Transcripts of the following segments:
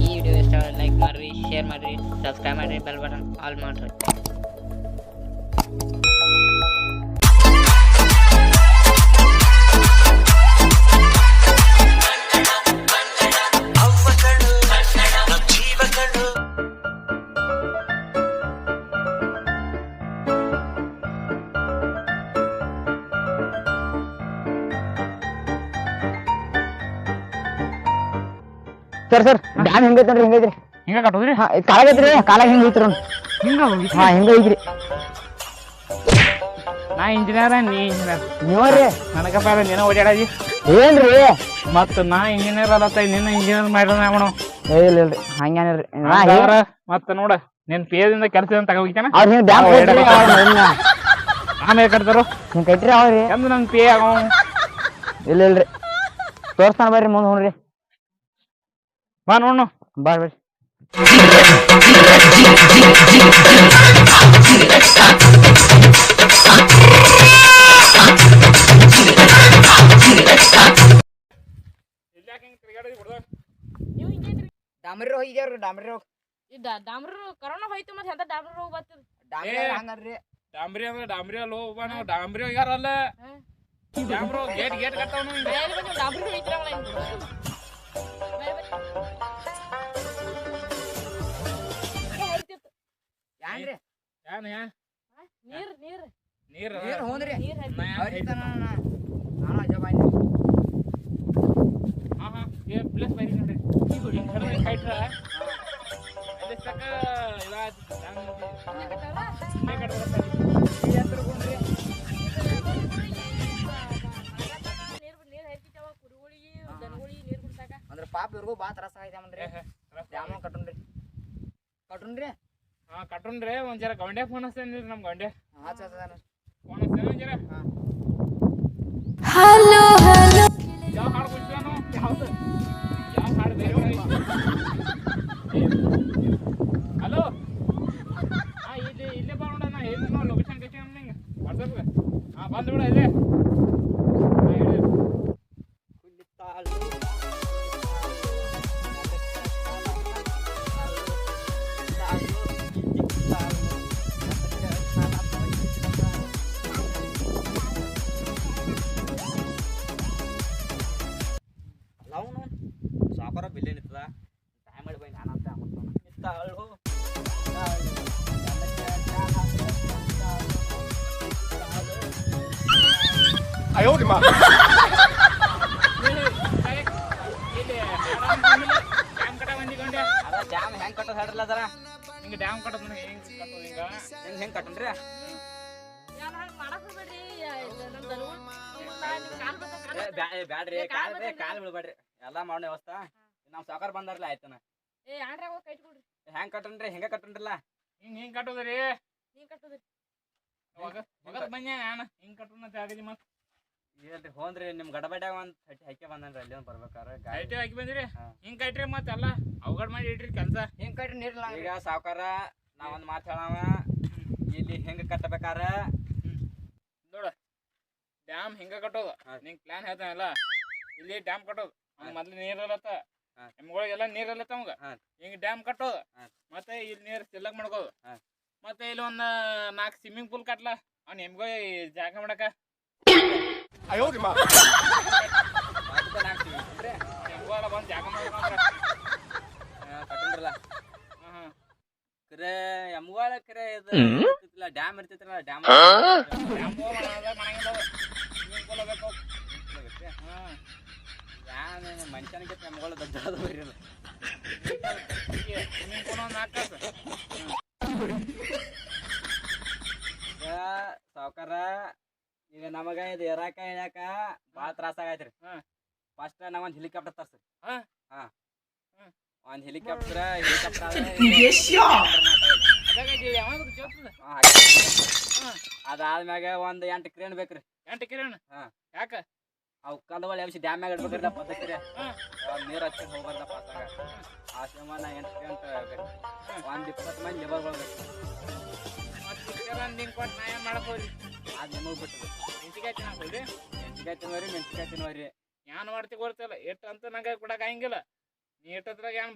ಈ ವಿಡಿಯೋ ಇಷ್ಟ ಲೈಕ್ ಮಾಡಿರಿ ಶೇರ್ ಮಾಡಿರಿ ಸಬ್ಸ್ಕ್ರೈಬ್ ಮಾಡಿರಿ ಬೆಲ್ ಬಟನ್ ಆಲ್ ಮಾಡಿರಿ ಸರ್ ಸರ್ ಡ್ಯಾಮ್ ಹೆಂಗೈತಂದ್ರೆ ಹೆಂಗೈತ್ರಿ? ಹಿಂಗ ಕಟ್ಟೋದ್ರಿ? ಹಾ ಕಾಲಾಗೈತ್ರಿ ಕಾಲಾಗ ಹೆಂಗ್ ಐತ್ರಿ? ಹಿಂಗ ಹಾ ಹೆಂಗ ಐತ್ರಿ. ನಾ ಇಂಜಿನಿಯರ್ ನೀ ಇಂಜಿನಿಯರ್. ನೀವ್ರಿ ನನಗಪ್ಪ ನೀನ ಓಡಾಡದಿ ಏನ್ರಿ? ಮತ್ತ ನಾ ಇಂಜಿನಿಯರ್ ಅದತ್ತ ನಿನ್ನ ಇಂಜಿನಿಯರ್ ಮಾಡ್ಯಾನ ಅವನು ಏ ಇಲ್ಲ ಇಲ್ರಿ ಹಂಗೇನಿಲ್ರಿ ಮತ್ತ ನೋಡ ನಿನ್ ಪೇದಿಂದ ಕೆಲಸದಿಂದ ಅವ್ರ್ ಹಿಂಗ್ ಡ್ಯಾಮ್ ಆಮೇಲೆ ಕಟ್ತಾರೋ ಹಿಂಗ್ ಕಟ್ರಿ ಅವ್ರಿ. ಅಂದ್ರೆ ನನ್ ಪೇ ಆಗೋ. ಇಲ್ಲ ಇಲ್ರಿ ತೋರ್ಸ್ತಾನ ಬರ್ರಿ ಮುಂದೆ ಹೋಗ್ರಿ. ಬಾ ನೋಡು ಬಾ ಬರ್ರಿ ಡಾಮರಿ ಹೋಗಿದ್ಯಾವ್ರಿ ಡಾಮರಿ ಹೋಗಿ ಇದ ಡಾಮ್ರ ಕರೋನಾ ಹೋಯ್ತು ಮತ್ತೆ ಎಂತ ಡಾಮ್ರ ರೋಗ ಬರ್ತದ ಡಾಮರಿ ಏ. ಹಂಗಲ್ರಿ ಡಾಂಬ್ರಿ ಅಂದ್ರೆ ಡಾಂಬ್ರಿ ಅಲ್ಲ ಹೋಗ್ಬಾ ನಾವು ಡಾಂಬ್ರಿ ಹೋಗ್ಯಾರಲ್ಲ. ಡಾಂಬ್ರು ಗೇಟ್ ಗೇಟ್ ಕಟ್ತಾವ ಬೇರೆ ಬಂದು ಡಾಮ್ರ ಹೋಯ್ತಿರಲ್ಲ ಏನ್ ಯಾ? ನೀರ್ ನೀರ್. ನೀರ್ ನೀರ್ ಹೋದ್ರಿ ನೀರ್ ಹರಿತಿ ನಾ ಯಾಕ್ ಹರಿತಾನ ಹೇಳ್ತೀನಿ? ನಾನು ಅಜ್ಜ ಬಾಯ್ನಿ ಹಾ ಹಾ. ಏ ಪ್ಲೇಸ್ ಬೈರಿ ನೋಡ್ರಿ. ಹಿಂಗ್ ಕಡ್ದ್ರೆ ಕೈಟ್ರ ಅಲ್ಲಿ ತಕ ಇದಾದ್ ಡ್ಯಾಮ್ ಇಲ್ಲೇ ಕಟ್ಬಿಡ್ತಾರೆ. ನೀರ್ ನೀರ್ ಹರಿತಿತ್ತವ ಕುರಿಗಳಿಗೆ ದನಗಳಿಗೆ ನೀರ್ ಕುಡ್ಸಾಕ ಅಂದ್ರ ಪಾಪ ಇವ್ರಿಗೂ ಬಾ ತ್ರಾಸ ಆಗೈತೆ ಏ, ಏ, ರಸ್ತೆ ಡ್ಯಾಮ ಕಟ್ಟುನ್ರಿ. ಕಟ್ಟುನ್ರಿ? ಹಾ ಕಟ್ಟುನ್ರಿ ಒಂದ್ ಜರ ಗೌಂಡೆ ಫೋನ್ ಹಚ್ತೇನ್ರಿ ನಮ್ ಗೌಂಡೆ ಹಚ್ಚ ಹಚ್ಚ ಫೋನ್ ಹಚ್ತೇನೆ ಒಂದ್ ಜರ ಹಾ. ಯಾವ ಹಾಡು ಬಿಡ್ತಾನು ಯಾವ್ದು? ಯಾವ ಹಾಡು ಬೇರೆ ಹಲೋ? ಹಾ ಇಲ್ಲಿ ಇಲ್ಲೇ ಬಾ ನೋಡ ನಾ ಹೇಳ್ತೀನಿ ಲೊಕೇಶನ್ ಕಳ್ಸಿ ನಿಂಗೆ ವಾಟ್ಸಪ್ಗೆ ಹಾ ಬಂದು ಬಿಡ ಇಲ್ಲೇ. ಬಿಲ್ಲೆ ನಿಂತದ. ಟೈಮ್ ಮಾಡಿ ಬೈ ನಾನು ಅಂತ ನಿಂತಾಳು ಡ್ಯಾಮ್ ಕಟ್ಟ ಬಂದಿಕೊಂಡೆ ಅದ ಡ್ಯಾಮ್ ಹೆಂಗ್ ಕಟ್ಟೋದು ಹೇಳ್ರಲ್ಲ ಅದರ ಹಿಂಗೆ ಡ್ಯಾಮ್ ಕಟ್ಟೋದು ನನಗೆ ಹೆಂಗೆ ಕಟ್ಟೋದು ಹಿಂಗ ಹೆಂಗ್ ಹೆಂಗ್ ಕಟ್ಟನ್ರಿ. ಬ್ಯಾಡ್ರಿ ಕಾಲ್ ಕಾಲ್ ಬಿಡ್ಬೇಡ್ರಿ ಎಲ್ಲಾ ಮಾಡೋ ವ್ಯವಸ್ಥಾ. ನಮ್ ಸಾಕಾರ ಬಂದಾರಲ್ಲ ಆಯ್ತನ? ಏ ಆಂಡ್ರ ಹೋಗಿ ಕೈ ಇಟ್ಕೊಡ್ರಿ ಹೆಂಗ್ ಕಟ್ಟನ್ರಿ? ಹೆಂಗ ಕಟ್ಟನ್ರಲ್ಲ ಹಿಂಗ್ ಹಿಂಗ್ ಕಟ್ಟೋದ್ರಿ? ಹಿಂಗ್ ಕಟ್ಟೋದ್ರಿ. ಒಗದ್ ಬಂದ್ಯಾ ನಾನು. ಹಿಂಗೆ ಕಟ್ಟೋಣ ಜಾಗದಿ ಮತ್. ಏನ್ರಿ ಹೋನ್ರಿ ನಿಮ್ ಗಡಬಡ್ಯಾಗ ಒಂದ್ ಹಟ್ಟಿ ಹಾಕಿ ಬಂದನ್ರಿ ಅಲ್ಲಿ ಒಂದ್ ಬರ್ಬೇಕಾರ? ಗಾಡಿ? ಹಾಕಿ ಬಂದಿರಿ. ಹಿಂಗೆ ಮತ್ ಮತ್ತೆಲ್ಲ ಅವಘಡ ಮಾಡಿ ಇಡ್ರಿ ಕೆಲಸ. ಹೆಂಗ್ ಕಟ್ರಿ ನೀರ್ಲ ಈಗ ಸಾವ್ಕಾರ ನಾ ಒಂದ್ ಮಾತು ಹೇಳವ ಇಲ್ಲಿ ಹೆಂಗ ಕಟ್ಟಬೇಕಾರ? ನೋಡ ಡ್ಯಾಮ್ ಹಿಂಗ ಕಟ್ಟೋದು. ನಿಂಗ್ ಪ್ಲಾನ್ ಹೇಳ್ತಾನಲ್ಲ? ಇಲ್ಲಿ ಡ್ಯಾಮ್ ಕಟ್ಟೋದು. ಮೊದ್ಲು ನೀರ್ ಇರತ್ತ. ಹಾ. ಎಮ್ಗಳಿಗೆಲ್ಲ ನೀರ್ ಇರತ್ತ ಅವಂಗ ಹಾ. ಹಿಂಗ ಡ್ಯಾಮ್ ಕಟ್ಟೋದು. ಹಾ. ಮತ್ತೆ ಇಲ್ಲಿ ನೀರು ತಿಲ್ಲಕ್ ಮಾಡ್ಕೋದು. ಹಾ. ಮತ್ತೆ ಇಲ್ಲಿ ಒಂದ್ ನಾಲ್ಕು ಸ್ವಿಮ್ಮಿಂಗ್ ಪೂಲ್ ಕಟ್ಲ. ಅವ್ನ ಎಮ್ಗಳು ಜಾಗ ಮಾಡಕ. ಬಂದ್ ಜಾಗ ಮಾಡ್ಕೊಂಡ್ರ ಕಟ್ಟನ್ರಲ್ಲ ಹಾ ಹಾ ಕರೆ ಎಮ್ಗಳ ಕರೆ ಇದು ಡ್ಯಾಮ್ ಇರ್ತಿತ್ತಲ್ಲ ಡ್ಯಾಮ್ ಡ್ಯಾಮ್ ಮಾಡಂಗಿಲ್ಲ ಸ್ವಿಮ್ಮಿಂಗ್ ಪೂಲ್ ಬೇಕು. ಹಾ ಡ್ಯಾಮ್ ಮನುಷ್ಯನಿಗೆ ಎಮ್ಗಳ ದೊಡ್ಡ ಬರೀ ನಾಲ್ಕು ಸಾವ್ಕಾರ ಈಗ ನಮಗ ಇದು ಎರಾಕ ಇಳಾಕ ಭಾಳ ತ್ರಾಸ ಆಗೈತ್ರಿ. ಹಾ. ಫಸ್ಟ್ ನಾವ್ ಒಂದ್ ಹೆಲಿಕಾಪ್ಟರ್ ತರ್ಸಿ ಹಾ. ಒಂದ್ ಹೆಲಿಕಾಪ್ಟರ್ ಹೆಲಿಕಾಪ್ಟರ್. ಅದಾದ್ಮ್ಯಾಗ ಒಂದ್ ಎಂಟು ಕ್ರೇನ್ ಬೇಕ್ರಿ. ಎಂಟು ಕಿರಣ್? ಹಾ. ಯಾಕ? ಅವ್ ಕಲ್ವಳ ಎಬ್ಸಿ ಡ್ಯಾಮ್ ಮ್ಯಾಗ ಪದ್ಧತಿ. ನೀರ್ ಹಚ್ಚಿ ಹೋಗ್ಬಾರ್ದ ಪಾಸಾಗ ಆ ಸಿನಿಮಾನ ಎಂಟು ಬೇಕು ಇಪ್ಪತ್ತು ಮಂದಿ ಲೇಬರ್ ನಿಂಗೆ ಕೊಟ್ಟು ನಾ ಏನು ಮಾಡ್ಬೋದು ಅದ್ ನಿಮಗ್ ಬಿಟ್ಟು ಮೆಣಸಿಕಾಯಿ ತಿನ್ನಕ್ ಮೆಣಸಿಕಾಯಿ ತಿನ್ನೋರಿ ಮೆಣಸಿಕಾಯಿ ತಿನ್ನೋರಿ. ತಿನ್ವರಿ ಏನ್ ಮಾಡ್ತಿ ಗೊತ್ತಿಲ್ಲ ಎಷ್ಟು ಅಂತ ನಂಗೆ ಕೊಡಕ್ಕೆ ಹಂಗಿಲ್ಲ ನೀ ಇಟ್ಟದ್ರಾಗ ಏನ್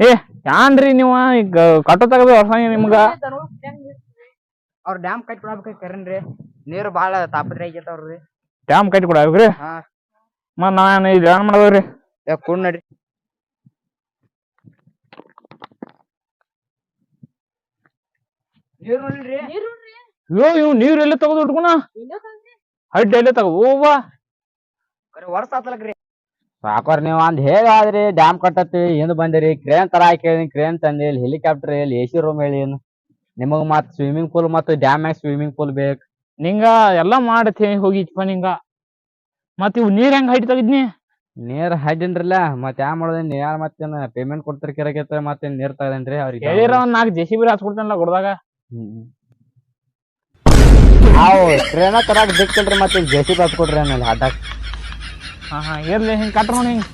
ಏ ಯಾನ್ರಿ ನೀವ? ಈಗ ಕಟ್ಟೋ ತಗದು ವರ್ಷ ನಿಮ್ಗ? ಅವ್ರ ಡ್ಯಾಮ್ ಕಟ್ಟಿ ಕೊಡಬೇಕು ಕರೇನ್ರಿ. ನೀರು ಬಾಳ ತಾಪತ್ರೆ ಆಗಿರ್ತಾವ್ರಿ. ಡ್ಯಾಮ್ ಕಟ್ಟಿ ಕೊಡ್ರಿ ಹಾ. ಮತ್ ನಾನು ಇಲ್ಲಿ ಏನ್ ಮಾಡವ್ರಿ ಏ ಕುಡ್ ನಡ್ರಿ ನೀರು ನೋಡ್ರಿ ಅಯ್ಯೋ ಇವ್ ನೀರ್ ಎಲ್ಲ ತಗದು ಎಲ್ಲ ಹಡ್ಡಿ ಎಲ್ಲಿ ತಗೋ ಓವಾ ಕರೆ ವರ್ಷ ಆತಲಕ್ರಿ ಸಾಕೋರ್ ನೀವು ಅಂದ್ ಆದ್ರಿ ಡ್ಯಾಮ್ ಕಟ್ಟತ್ತಿ ಹಿಂದ್ ಬಂದಿರಿ ಕ್ರೇನ್ ತರ ಹಾಕಿ ಕ್ರೇನ್ ತಂದಿ ಹೆಲಿಕಾಪ್ಟರ್ ಇಲ್ಲಿ ಎ ಸಿ ರೂಮ್ ಹೇಳಿ ಏನು ನಿಮಗ್ ಮತ್ ಸ್ವಿಮ್ಮಿಂಗ್ ಪೂಲ್ ಮತ್ತು ಡ್ಯಾಮ್ ಮ್ಯಾಗ ಸ್ವಿಮ್ಮಿಂಗ್ ಪೂಲ್ ಬೇಕ್ ನಿಂಗ ಎಲ್ಲಾ ಮಾಡತಿ ಹೋಗಿತ್ಪ ನಿಂಗ ಮತ್ ಇವ್ ನೀರ್ ಹೆಂಗ್ ಹೈಟ್ ತೆಗಿದ್ನಿ ನೀರ್ ಹಾಯ್ದಿನ್ರಲ್ಲ ಮತ್ ಯಾ ಮಾಡೋದೇನ್ ಯಾರ್ ಮತ್ತೇನ್ ಪೇಮೆಂಟ್ ಕೊಡ್ತಾರ ಕೆರಕೈತೆ ಮತ್ತೇನ್ ನೀರ್ ತಗದೇನ್ರಿ ಅವ್ರಿಗೆ ಹೇಳಿರ ಒಂದ್ ನಾಲ್ಕು ಜೆ ಸಿ ಬಿ ಹ್ಮ್ ಗುಡ್ದಾಗ ಅವ್ ಟ್ರೇನ ತರಾಕ್ ದಿಕ್ಕಿಲ್ರಿ ಮತ್ತೆ ಜೆ ಸಿ ಬಿ ಕೊಡ್ರಿ ಆಮೇಲೆ ಅಡ್ಡಾಕ್ ಹಾ ಹಾ ಇರ್ಲಿ ಹಿಂಗೆ ಕಟ್ರ ನೋಡಿ ಹಿಂಗೆ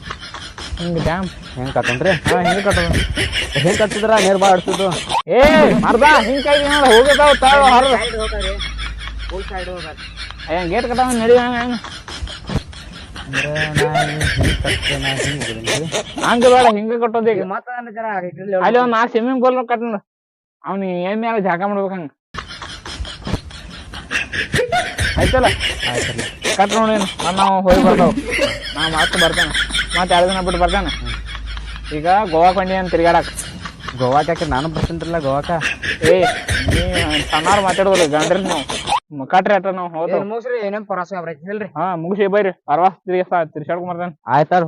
ಹಿಂಗೆ ಡ್ಯಾಮ್. ಹೆಂಗ್ ಕಟ್ಟನ್ರಿ ಹಾಂ ಹಿಂಗೆ ಕಟ್ಟ ಹೆಂಗೆ ಕಟ್ಟಿದ್ರ? ನೀರು ಭಾಳ ಆಡ್ಸುದು ಏ ಮರ್ದ ಹಿಂಗೆ ಕೈ ಹೋಗತಾವ ತಾವ ತಾಳು ಫುಲ್ ಸೈಡ್ ಏನ್ ಗೇಟ್ ಕಟ್ಟ ನಡಿ ಹಂಗ ಹಂಗ. ಹಂಗ ಬೇಡ ಹಿಂಗ ಕಟ್ಟೋದು ಈಗ. ಅಲ್ಲಿ ಒಂದ್ ನಾಲ್ಕು ಸ್ವಿಮ್ಮಿಂಗ್ ಪೂಲ್ ಕಟ್ಟ ಅವ್ನಿಗೆ ಏನ್ ಮೇಲೆ ಜಾಗ ಮಾಡ್ಬೇಕು ಆಯ್ತಲ್ಲ? ಆಯ್ತಲ್ಲ. ಕಟ್ ನೋಡಿ ನಾವು ಹೋಗಿ ಬರ್ತಾವ. ನಾ ಮತ್ತೆ ಬರ್ತೇನೆ. ಮತ್ತೆ ಎರಡು ದಿನ ಬಿಟ್ಟು ಬರ್ತೇನೆ. ಈಗ ಗೋವಾ ಬಂದಿ ಅಂತ ತಿರ್ಗಾಡಕ್. ಗೋವಾಕ್ ಯಾಕೆ ನಾನು ಬರ್ತೀನ್ರಲ್ಲ ಗೋವಾಕ? ಏ ನೀ ಸಣ್ಣಾರ್ ಮಾತಾಡೋದಿಲ್ಲ ಗಂಡ್ರಿ ನಾವು. ಕಟ್ರಿ ಅಟ್ರ ನಾವು ಹೋದ. ಮುಗಿಸ್ರಿ ಏನೇನ್ ಪ್ರವಾಸ ಹೇಳ್ರಿ. ಹಾ ಮುಗಿಸಿ ಬೈರಿ. ಪರ್ವಾಸ್ ತಿರ್ಗಿಸ್ತಾ ತಿರ್ಸಾಡ್ಕೊಂಡ್ ಬರ್ತೇನೆ. ಆಯ್ತಾರ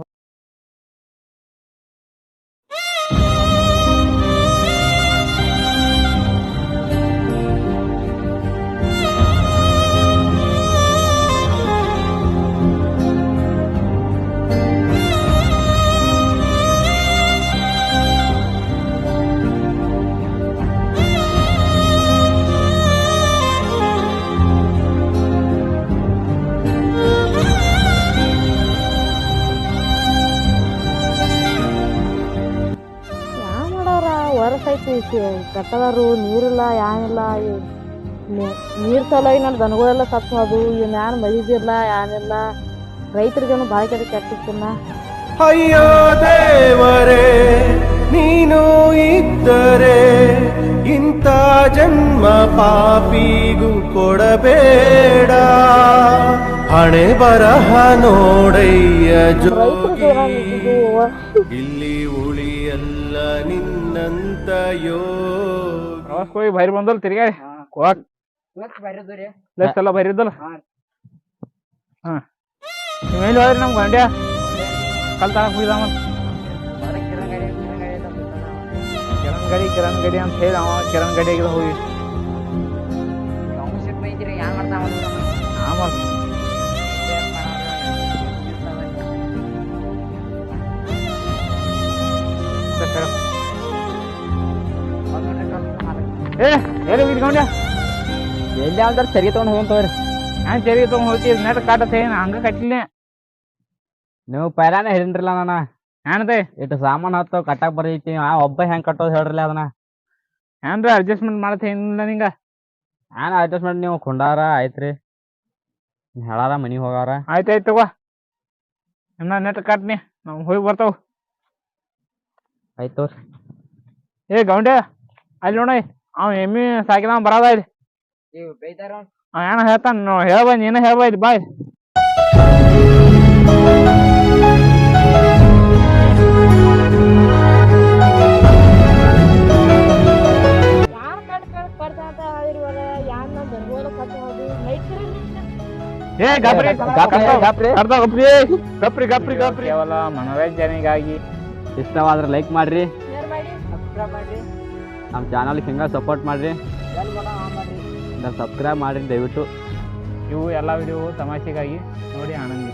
ಕಟ್ಟದಾರು ನೀರಿಲ್ಲ ಏನಿಲ್ಲ ನೀರು ಸಲುವಾಗಿ ನನ್ನ ದನಗಳೆಲ್ಲ ಸತ್ತು ಅದು ಇವ್ನ ಮೈದಿಲ್ಲ ಏನಿಲ್ಲ ಯಾನಿಲ್ಲ. ರೈತರಿಗೇನು ಭಾಳ ಕೆಟ್ಟ ಕೆಟ್ಟಿತ್ತನ್ನ ಅಯ್ಯೋ ದೇವರೇ, ನೀನು ಇದ್ದರೆ ಇಂಥ ಜನ್ಮ ಪಾಪಿಗೂ ಕೊಡಬೇಡ. ಹಣೆ ಬರಹ ನೋಡಯ್ಯ ಜೋಗಿ. ಇಲ್ಲಿ ಉಳಿಯಲ್ಲ ನಿನ್ನಂತ ಯೋ ಪ್ರವಾಸಕ್ಕೆ ಹೋಗಿ ಬೈರಿ ಬಂದಲ್ ಗೋವಾಕ್ ಪ್ಲೇಸ್ ಎಲ್ಲ ಬೈರಿದ್ದಲ್ಲ ಹಾ. ಹಾ. ಹೋದ್ರೆ ನಮ್ಗೆ ನಮ್ ಗಂಡ್ಯ? ಕಲ್ ತರಕ್ ಹೋಗಿದ ಮತ್ ಕಿರಣ್ ಗಡಿ ಕಿರಣ್ ಗಡಿ ಅಂತ ಹೇಳಿ ಅವ ಕಿರಣ್ ಗಡಿ ಆಗಿದ ಹೋಗಿ ಆಮ ಏ ಎಲ್ಲಿ ಹೋಗಿದ್ ಗಂಡ್ಯ? ಎಲ್ಲಿ ಯಾವ್ದಾರ ಸರಿ ತಗೊಂಡ್ ಹೋಗಿ ತಗೋರಿ ನಾನ್ ಚರಿ ತಗೊಂಡ್ ಹೋಗ್ತಿ ನೆಟ್ ಕಾಟತ್ತೆ ಹಂಗ ಕಟ್ಟಿಲ್ಲ. ನೀವು ಪೈಲಾನೆ ಹೇಳಿನ್ರಲ್ಲ ನಾನ. ಏನತೆ ಇಟ್ಟು ಸಾಮಾನ್ ಹತ್ತು ಕಟ್ಟಾಕ್ ಬರೈತಿ. ಆ ಒಬ್ಬ ಹೆಂಗ್ ಕಟ್ಟೋದ್ ಹೇಳ್ರಲ್ಲ ಅದನ್ನ. ಏನ್ರ ಅಡ್ಜಸ್ಟ್ಮೆಂಟ್ ಮಾಡತ್ತೆ ಏನಿಲ್ಲ ನಿಂಗ? ನಾನು ಅಡ್ಜಸ್ಟ್ಮೆಂಟ್ ನೀವು ಕುಂಡಾರ ಆಯ್ತ್ರಿ. ಹೇಳಾರ ಮನಿಗ್ ಹೋಗಾರ. ಆಯ್ತು ತಗೋ. ಇನ್ನ ನೆಟ್ ಕಟ್ನಿ ನಾವು ಹೋಗಿ ಬರ್ತಾವ. ಆಯ್ತು ಏ ಗೌಂಡೆ ಅಲ್ಲಿ ನೋಡಿ ಅವ ಎಮ್ಮಿ ಸಾಕಿದ ಬರಾದ ಇಲ್ಲಿ. ಹೇಳ್ತಾನ ಹೇಳ್ಬಾ ನೀನ ಹೇಳ್ಬಾ ಇಲ್ಲಿ ಬಾಯ್ ಗಪ್ರಿ ಗಪ್ರಿ, ಗಪ್ರಿ. ಕೇವಲ ಮನೋರಂಜನೆಗಾಗಿ. ಇಷ್ಟವಾದ್ರೆ ಲೈಕ್ ಮಾಡ್ರಿ. ನಮ್ಮ ಚಾನಲ್ ಹಿಂಗ ಸಪೋರ್ಟ್ ಮಾಡ್ರಿ. ಸಬ್ಸ್ಕ್ರೈಬ್ ಮಾಡ್ರಿ. ದಯವಿಟ್ಟು. ಇವು ಎಲ್ಲ ವಿಡಿಯೋ ತಮಾಷೆಗಾಗಿ ನೋಡಿ ಆನಂದಿ.